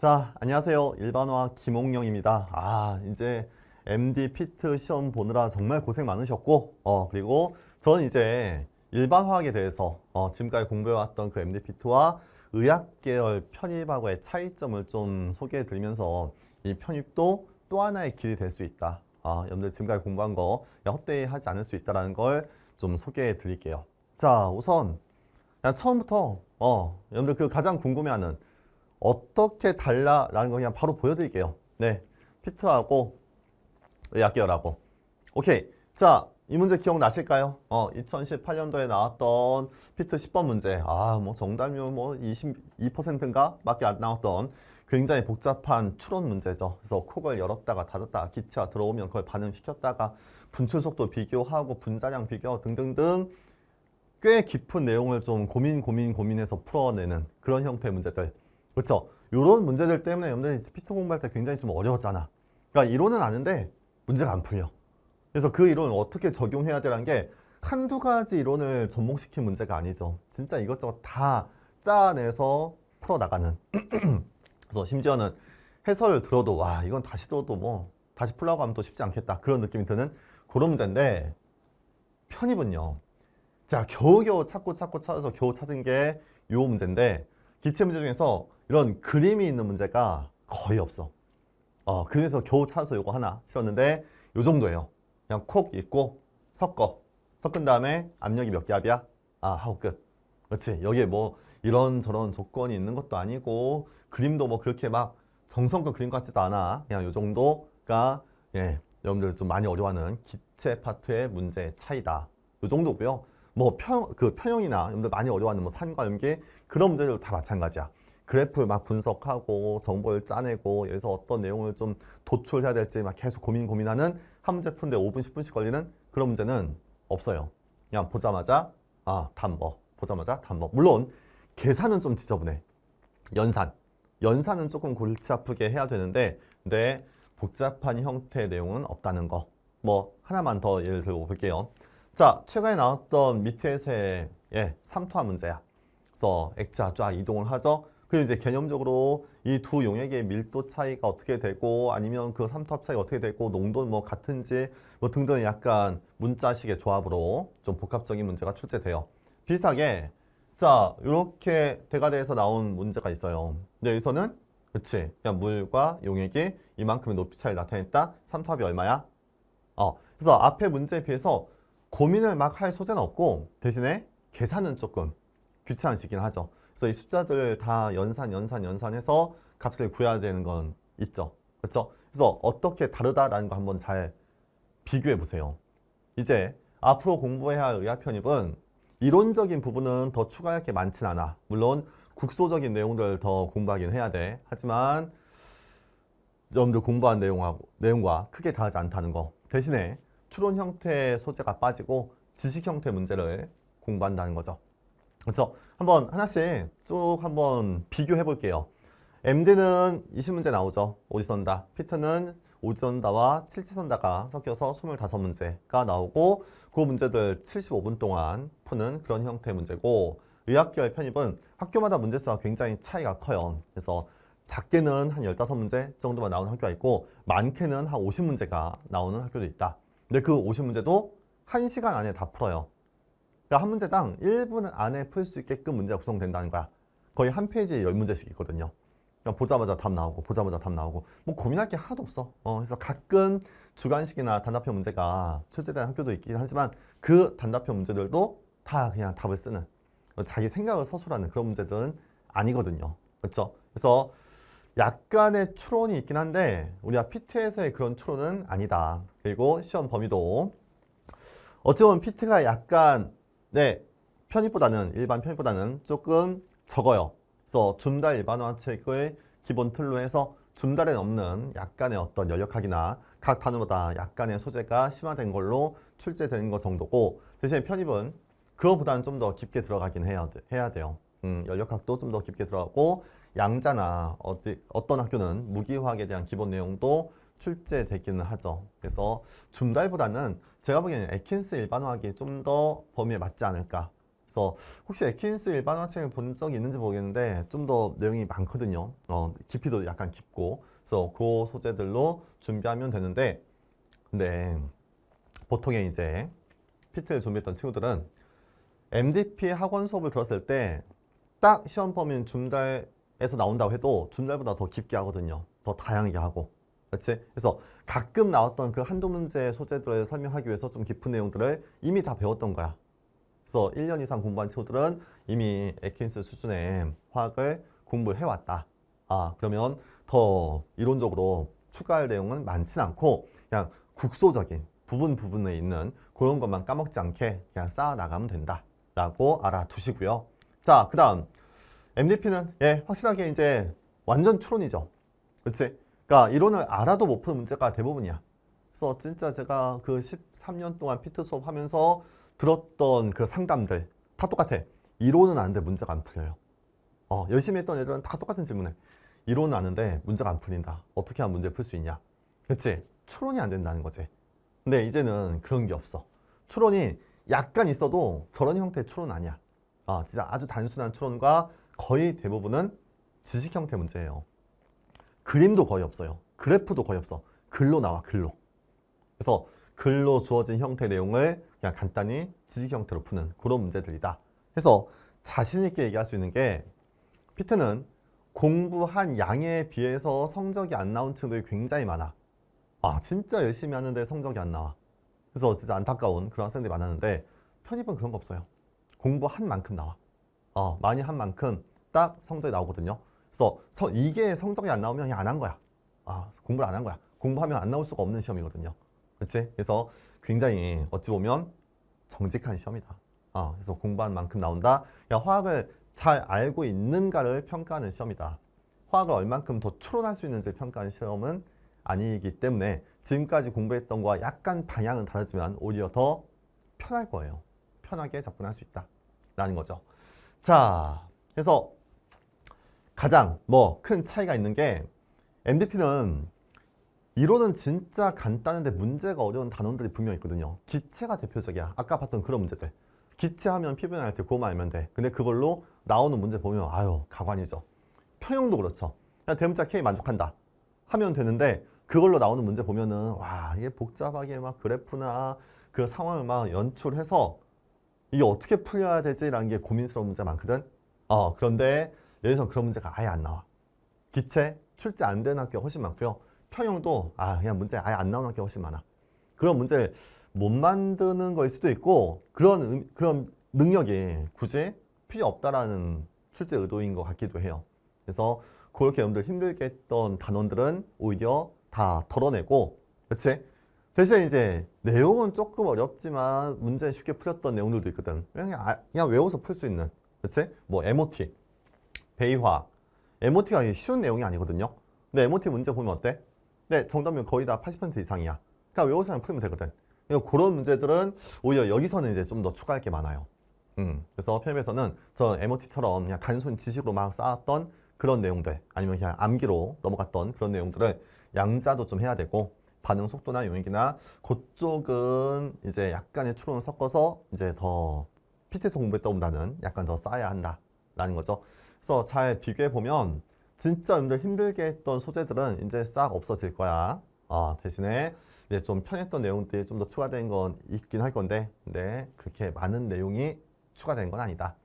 자, 안녕하세요. 일반화 김홍영입니다. 아, 이제 MD 피트 시험 보느라 정말 고생 많으셨고, 어, 그리고 저는 이제 일반화학에 대해서 어, 지금까지 공부해왔던 그 MD 피트와 의학 계열 편입하고의 차이점을 좀 소개해 드리면서 이 편입도 또 하나의 길이 될 수 있다. 아, 여러분들 지금까지 공부한 거 헛되이 하지 않을 수 있다는 걸 좀 소개해 드릴게요. 자, 우선 그냥 처음부터 어, 여러분들 그 가장 궁금해하는 어떻게 달라라는 거 그냥 바로 보여드릴게요. 네, 피트하고 의학계열하고. 오케이. 자, 이 문제 기억나실까요? 어, 2018년도에 나왔던 피트 10번 문제. 아, 뭐 정답률 뭐 22%인가 밖에 안 나왔던 굉장히 복잡한 추론 문제죠. 그래서 콕을 열었다가 닫았다가 기체가 들어오면 그걸 반응시켰다가 분출 속도 비교하고 분자량 비교 등등등 꽤 깊은 내용을 좀 고민 고민 고민해서 풀어내는 그런 형태의 문제들. 그렇죠? 이런 문제들 때문에 여러분들이 피트 공부할 때 굉장히 좀 어려웠잖아. 그러니까 이론은 아는데 문제가 안 풀려. 그래서 그 이론을 어떻게 적용해야 되라는 게 한두 가지 이론을 접목시킨 문제가 아니죠. 진짜 이것저것 다 짜내서 풀어나가는. 그래서 심지어는 해설을 들어도 와 이건 다시 들어도 뭐 다시 풀라고 하면 또 쉽지 않겠다. 그런 느낌이 드는 그런 문제인데 편입은요. 자 겨우겨우 찾고 찾고 찾아서 겨우 찾은 게 요 문제인데 기체 문제 중에서 이런 그림이 있는 문제가 거의 없어. 어, 그래서 겨우 찾아서 요거 하나 실었는데 요 정도예요. 그냥 콕 읽고 섞어. 섞은 다음에 압력이 몇 기압이야? 아, 하고 끝. 그렇지. 여기에 뭐 이런저런 조건이 있는 것도 아니고 그림도 뭐 그렇게 막 정성껏 그림 같지도 않아. 그냥 요 정도가 예, 여러분들 좀 많이 어려워하는 기체 파트의 문제의 차이다. 요 정도고요. 뭐 편, 그 편형이나 여러분들 많이 어려워하는 뭐 산과 염계 그런 문제들 다 마찬가지야. 그래프 막 분석하고 정보를 짜내고 여기서 어떤 내용을 좀 도출해야 될지 막 계속 고민 고민하는 한 문제 푸는데 5분 10분씩 걸리는 그런 문제는 없어요. 그냥 보자마자 아 단버 보자마자 단버 물론 계산은 좀 지저분해. 연산 연산은 조금 골치 아프게 해야 되는데 근데 복잡한 형태의 내용은 없다는 거. 뭐 하나만 더 예를 들어 볼게요. 자, 최근에 나왔던 밑에서의 예, 삼투압 문제야. 그래서 액자 쫙 이동을 하죠. 그리고 이제 개념적으로 이 두 용액의 밀도 차이가 어떻게 되고 아니면 그 삼투압 차이가 어떻게 되고 농도는 뭐 같은지 뭐 등등 약간 문자식의 조합으로 좀 복합적인 문제가 출제돼요. 비슷하게 자, 이렇게 대가대에서 나온 문제가 있어요. 근데 여기서는 그치 그냥 물과 용액이 이만큼의 높이 차이를 나타냈다. 삼투압이 얼마야? 어, 그래서 앞에 문제에 비해서 고민을 막 할 소재는 없고 대신에 계산은 조금 귀찮으시긴 하죠. 그래서 이 숫자들 다 연산, 연산, 연산해서 값을 구해야 되는 건 있죠. 그렇죠? 그래서 어떻게 다르다라는 거 한번 잘 비교해 보세요. 이제 앞으로 공부해야 할 의학 편입은 이론적인 부분은 더 추가할 게 많진 않아. 물론 국소적인 내용들 더 공부하긴 해야 돼. 하지만 여러분들 공부한 내용하고 내용과 크게 다르지 않다는 거. 대신에 추론 형태의 소재가 빠지고 지식 형태 문제를 공부한다는 거죠. 그래서 한번 하나씩 쭉 한번 비교해 볼게요. MD는 20문제 나오죠. 오지선다. 피트는 오지선다와 칠지선다가 섞여서 25문제가 나오고 그 문제들 75분 동안 푸는 그런 형태의 문제고 의학계열 편입은 학교마다 문제수가 굉장히 차이가 커요. 그래서 작게는 한 15문제 정도만 나오는 학교가 있고 많게는 한 50문제가 나오는 학교도 있다. 근데 그 50문제도 1시간 안에 다 풀어요. 그러니까 한 문제당 1분 안에 풀 수 있게끔 문제가 구성된다는 거야. 거의 한 페이지에 10문제씩 있거든요. 그냥 보자마자 답 나오고 보자마자 답 나오고 뭐 고민할 게 하나도 없어. 어, 그래서 가끔 주관식이나 단답형 문제가 출제되는 학교도 있긴 하지만 그 단답형 문제들도 다 그냥 답을 쓰는 자기 생각을 서술하는 그런 문제들은 아니거든요. 그렇죠? 그래서 약간의 추론이 있긴 한데 우리가 PT에서의 그런 추론은 아니다. 그리고 시험 범위도 어찌 보면 PT가 약간 네 편입보다는 일반 편입보다는 조금 적어요. 그래서 줌달 일반화 책의 기본 틀로 해서 줌달에 없는 약간의 어떤 연력학이나 각 단어마다 약간의 소재가 심화된 걸로 출제되는 것 정도고 대신에 편입은 그거보다는 좀 더 깊게 들어가긴 해야, 돼- 해야 돼요. 음, 연력학도 좀 더 깊게 들어가고 양자나 어디, 어떤 학교는 무기화학에 대한 기본 내용도 출제되기는 하죠. 그래서 줌달보다는 제가 보기에는 에킨스 일반화학이 좀 더 범위에 맞지 않을까 그래서 혹시 에킨스 일반화 책을 본 적이 있는지 모르겠는데 좀 더 내용이 많거든요. 어, 깊이도 약간 깊고 그래서 그 소재들로 준비하면 되는데 근데 보통의 이제 피트를 준비했던 친구들은 MDP 학원 수업을 들었을 때 딱 시험 범위는 줌달 에서 나온다고 해도 줌달보다 더 깊게 하거든요. 더 다양하게 하고. 그렇지? 그래서 가끔 나왔던 그 한두 문제의 소재들을 설명하기 위해서 좀 깊은 내용들을 이미 다 배웠던 거야. 그래서 1년 이상 공부한 친구들은 이미 에킨스 수준의 화학을 공부를 해왔다. 아, 그러면 더 이론적으로 추가할 내용은 많진 않고 그냥 국소적인 부분 부분에 있는 그런 것만 까먹지 않게 그냥 쌓아 나가면 된다 라고 알아두시고요. 자, 그 다음 MDP는 예 확실하게 이제 완전 추론이죠. 그렇지? 그러니까 이론을 알아도 못 푸는 문제가 대부분이야. 그래서 진짜 제가 그 13년 동안 피트 수업 하면서 들었던 그 상담들 다 똑같아. 이론은 아는데 문제가 안 풀려요. 어, 열심히 했던 애들은 다 똑같은 질문에 이론은 아는데 문제가 안 풀린다. 어떻게 하면 문제 풀 수 있냐? 그렇지? 추론이 안 된다는 거지. 근데 이제는 그런 게 없어. 추론이 약간 있어도 저런 형태의 추론 아니야. 아, 진짜 아주 단순한 추론과 거의 대부분은 지식 형태 문제예요. 그림도 거의 없어요. 그래프도 거의 없어. 글로 나와, 글로. 그래서 글로 주어진 형태 내용을 그냥 간단히 지식 형태로 푸는 그런 문제들이다. 그래서 자신 있게 얘기할 수 있는 게 피트는 공부한 양에 비해서 성적이 안 나온 친구들이 굉장히 많아. 아, 진짜 열심히 하는데 성적이 안 나와. 그래서 진짜 안타까운 그런 학생들이 많았는데 편입은 그런 거 없어요. 공부한 만큼 나와. 어, 많이 한 만큼 딱 성적이 나오거든요. 그래서 서- 이게 성적이 안 나오면 그냥 안 한 거야. 아, 공부를 안 한 거야. 공부하면 안 나올 수가 없는 시험이거든요. 그렇지? 그래서 굉장히 어찌 보면 정직한 시험이다. 어, 그래서 공부한 만큼 나온다. 야, 화학을 잘 알고 있는가를 평가하는 시험이다. 화학을 얼만큼 더 추론할 수 있는지 평가하는 시험은 아니기 때문에 지금까지 공부했던 거와 약간 방향은 다르지만 오히려 더 편할 거예요. 편하게 접근할 수 있다 라는 거죠. 자, 그래서 가장 뭐 큰 차이가 있는 게 MDP는 이론은 진짜 간단한데 문제가 어려운 단원들이 분명 있거든요. 기체가 대표적이야. 아까 봤던 그런 문제들. 기체하면 피부나 할때 그거만 알면 돼. 근데 그걸로 나오는 문제 보면 아유 가관이죠. 평형도 그렇죠. 그냥 대문자 K 만족한다. 하면 되는데 그걸로 나오는 문제 보면은 와 이게 복잡하게 막 그래프나 그 상황을 막 연출해서 이게 어떻게 풀려야 되지라는 게 고민스러운 문제 가 많거든. 어 그런데 여기서 그런 문제가 아예 안 나와. 기체 출제 안 되는 학교가 훨씬 많고요. 평형도 아 그냥 문제 아예 안 나오는 학교가 훨씬 많아. 그런 문제 못 만드는 거일 수도 있고 그런 음- 그런 능력이 굳이 필요 없다라는 출제 의도인 것 같기도 해요. 그래서 그렇게 여러분들 힘들게 했던 단원들은 오히려 다 덜어내고 그렇지? 대신 이제 내용은 조금 어렵지만 문제 쉽게 풀렸던 내용들도 있거든. 그냥, 아- 그냥 외워서 풀 수 있는 그렇지? 뭐 MOT, 베이화 MOT가 쉬운 내용이 아니거든요. 근데 MOT 문제 보면 어때? 네, 정답은 거의 다 80% 이상이야. 그러니까 외워서 그냥 풀면 되거든. 그러니까 그런 문제들은 오히려 여기서는 이제 좀 더 추가할 게 많아요. 음, 그래서 편입에서는 저 MOT처럼 그냥 단순 지식으로 막 쌓았던 그런 내용들 아니면 그냥 암기로 넘어갔던 그런 내용들을 양자도 좀 해야 되고 반응 속도나 용익이나 그쪽은 이제 약간의 추론을 섞어서 이제 더 PT에서 공부했던 보다는 약간 더 쌓아야 한다라는 거죠. 그래서 잘 비교해 보면 진짜 여러분들 힘들게 했던 소재들은 이제 싹 없어질 거야. 어, 대신에 이제 좀 편했던 내용들이 좀 더 추가된 건 있긴 할 건데, 근데 그렇게 많은 내용이 추가된 건 아니다.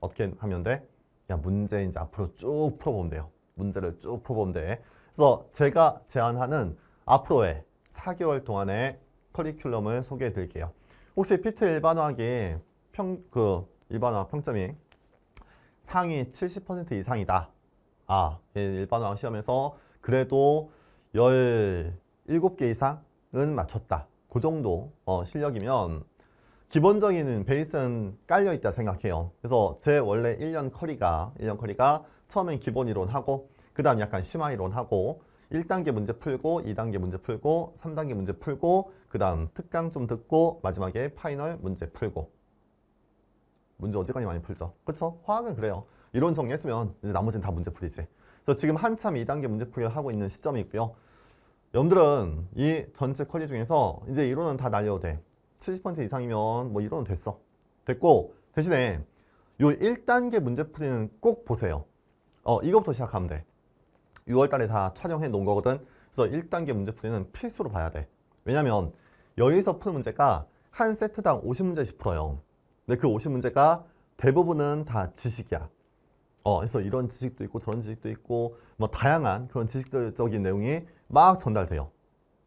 어떻게 하면 돼? 그냥 문제 이제 앞으로 쭉 풀어보면 돼요. 문제를 쭉 풀어보면 돼. 그래서 제가 제안하는 앞으로의 4개월 동안의 커리큘럼을 소개해 드릴게요. 혹시 피트 일반화학이 평, 그 일반화 평점이 상위 70% 이상이다. 아, 예, 일반화학 시험에서 그래도 17개 이상은 맞췄다. 그 정도 어, 실력이면 기본적인 베이스는 깔려 있다 생각해요. 그래서 제 원래 1년 커리가 1년 커리가 처음엔 기본 이론 하고 그 다음 약간 심화 이론 하고 1단계 문제 풀고 2단계 문제 풀고 3단계 문제 풀고 그 다음 특강 좀 듣고 마지막에 파이널 문제 풀고 문제 어지간히 많이 풀죠. 그렇죠? 화학은 그래요. 이론 정리했으면 이제 나머지는 다 문제 풀이지. 그래서 지금 한참 2단계 문제 풀이를 하고 있는 시점이고요. 여러분들은 이 전체 커리 중에서 이제 이론은 다 날려도 돼. 70% 이상이면 뭐 이론은 됐어. 됐고 대신에 요 1단계 문제 풀이는 꼭 보세요. 어, 이거부터 시작하면 돼. 6월 달에 다 촬영해 놓은 거거든. 그래서 1단계 문제 풀이는 필수로 봐야 돼. 왜냐면 여기서 푸는 문제가 한 세트당 50문제씩 풀어요. 근데 그 50문제가 대부분은 다 지식이야. 어, 그래서 이런 지식도 있고 저런 지식도 있고 뭐 다양한 그런 지식적인 내용이 막 전달돼요.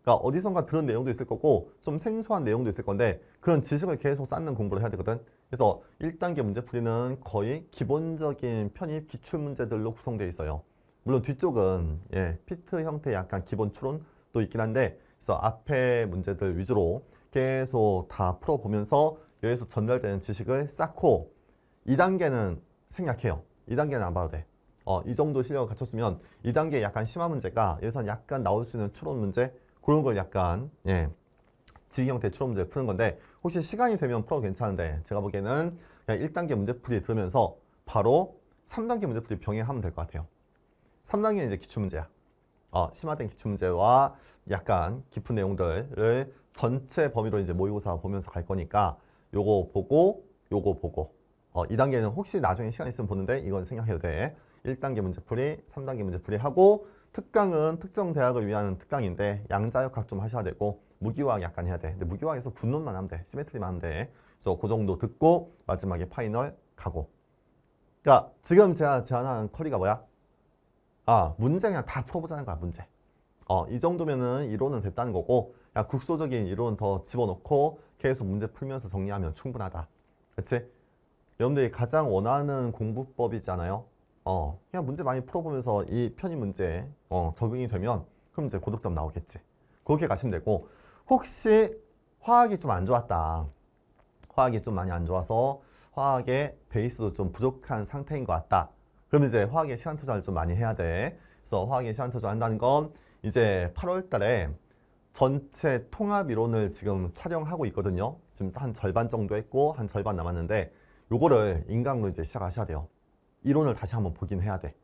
그러니까 어디선가 들은 내용도 있을 거고 좀 생소한 내용도 있을 건데 그런 지식을 계속 쌓는 공부를 해야 되거든. 그래서 1단계 문제풀이는 거의 기본적인 편입 기출 문제들로 구성되어 있어요. 물론 뒤쪽은 예, 피트 형태 약간 기본 추론도 있긴 한데 그래서 앞에 문제들 위주로 계속 다 풀어보면서 여기서 전달되는 지식을 쌓고 2단계는 생략해요. 2단계는 안 봐도 돼. 어, 이 정도 실력을 갖췄으면 2단계 약간 심한 문제가 여기서 약간 나올 수 있는 추론 문제 그런 걸 약간 예, 지식 형태 추론 문제 푸는 건데 혹시 시간이 되면 풀어도 괜찮은데 제가 보기에는 그냥 1단계 문제풀이 들으면서 바로 3단계 문제풀이 병행하면 될 것 같아요. 3단계는 이제 기출문제야. 어, 심화된 기출문제와 약간 깊은 내용들을 전체 범위로 이제 모의고사 보면서 갈 거니까 요거 보고 요거 보고 어, 2단계는 혹시 나중에 시간 있으면 보는데 이건 생각해도 돼. 1단계 문제풀이, 3단계 문제풀이 하고 특강은 특정 대학을 위한 특강인데 양자역학 좀 하셔야 되고 무기화학 약간 해야 돼. 근데 무기화학에서 군론만 하면 돼. 시메트리만 하면 돼. 그래서 그 정도 듣고 마지막에 파이널 가고. 그러니까 지금 제가 제안한 커리가 뭐야? 아 문제 그냥 다 풀어보자는 거야 문제. 어, 이 정도면은 이론은 됐다는 거고 야 국소적인 이론 더 집어넣고 계속 문제 풀면서 정리하면 충분하다. 그렇지? 여러분들이 가장 원하는 공부법이잖아요. 어, 그냥 문제 많이 풀어보면서 이 편의 문제 어, 적응이 되면 그럼 이제 고득점 나오겠지. 그렇게 가시면 되고 혹시 화학이 좀 안 좋았다. 화학이 좀 많이 안 좋아서 화학의 베이스도 좀 부족한 상태인 것 같다. 그러면 이제 화학에 시간 투자를 좀 많이 해야 돼. 그래서 화학에 시간 투자한다는 건 이제 8월 달에 전체 통합 이론을 지금 촬영하고 있거든요. 지금 한 절반 정도 했고 한 절반 남았는데 요거를 인강으로 이제 시작하셔야 돼요. 이론을 다시 한번 보긴 해야 돼.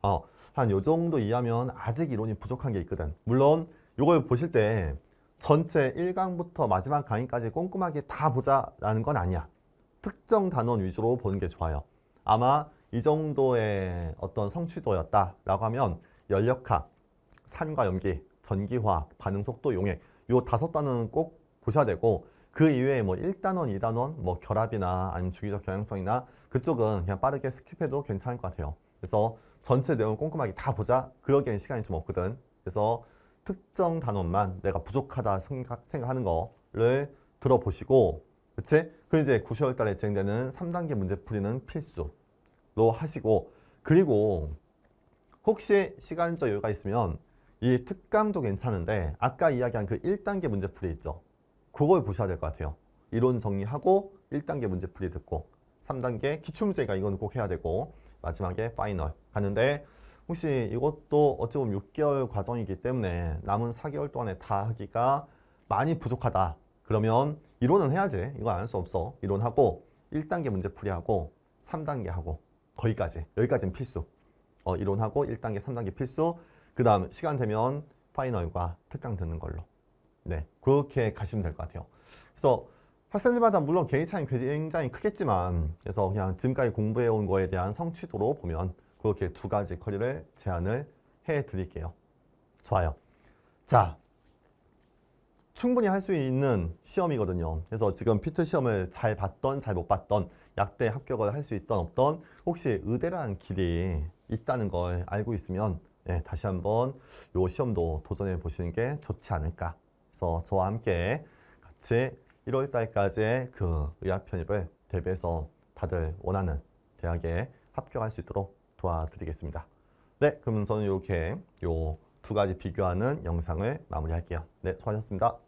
어, 한 요 정도 이해하면 아직 이론이 부족한 게 있거든. 물론 요걸 보실 때 전체 1강부터 마지막 강의까지 꼼꼼하게 다 보자라는 건 아니야. 특정 단원 위주로 보는 게 좋아요. 아마 이 정도의 어떤 성취도였다라고 하면 연력학, 산과 염기, 전기화학, 반응 속도 용액 요 다섯 단원은 꼭 보셔야 되고 그 이외에 뭐 1단원, 2단원, 뭐 결합이나 아니면 주기적 경향성이나 그쪽은 그냥 빠르게 스킵해도 괜찮을 것 같아요. 그래서 전체 내용 꼼꼼하게 다 보자. 그러기엔 시간이 좀 없거든. 그래서 특정 단원만 내가 부족하다 생각, 생각하는 거를 들어보시고 그치? 그 이제 9, 10월 달에 진행되는 3단계 문제 풀이는 필수로 하시고 그리고 혹시 시간적 여유가 있으면 이 특강도 괜찮은데 아까 이야기한 그 1단계 문제풀이 있죠. 그걸 보셔야 될 것 같아요. 이론 정리하고 1단계 문제풀이 듣고 3단계 기출문제가 이건 꼭 해야 되고 마지막에 파이널 가는데 혹시 이것도 어찌 보면 6개월 과정이기 때문에 남은 4개월 동안에 다 하기가 많이 부족하다. 그러면 이론은 해야지. 이거 안할 수 없어. 이론하고 1단계 문제풀이하고 3단계 하고 거기까지. 여기까지는 필수. 어, 이론하고 1단계, 3단계 필수. 그 다음 시간 되면 파이널과 특강 듣는 걸로. 네, 그렇게 가시면 될 것 같아요. 그래서 학생들마다 물론 개인 차이 굉장히 크겠지만 그래서 그냥 지금까지 공부해 온 거에 대한 성취도로 보면 그렇게 두 가지 커리를 제안을 해 드릴게요. 좋아요. 자, 충분히 할 수 있는 시험이거든요. 그래서 지금 피트 시험을 잘 봤던 잘 못 봤던 약대 합격을 할 수 있던 없던 혹시 의대라는 길이 있다는 걸 알고 있으면 예, 다시 한번 요 시험도 도전해 보시는 게 좋지 않을까. 그래서 저와 함께 같이 1월 달까지의 그 의학 편입을 대비해서 다들 원하는 대학에 합격할 수 있도록 도와드리겠습니다. 네, 그럼 저는 이렇게 요 두 가지 비교하는 영상을 마무리할게요. 네, 수고하셨습니다.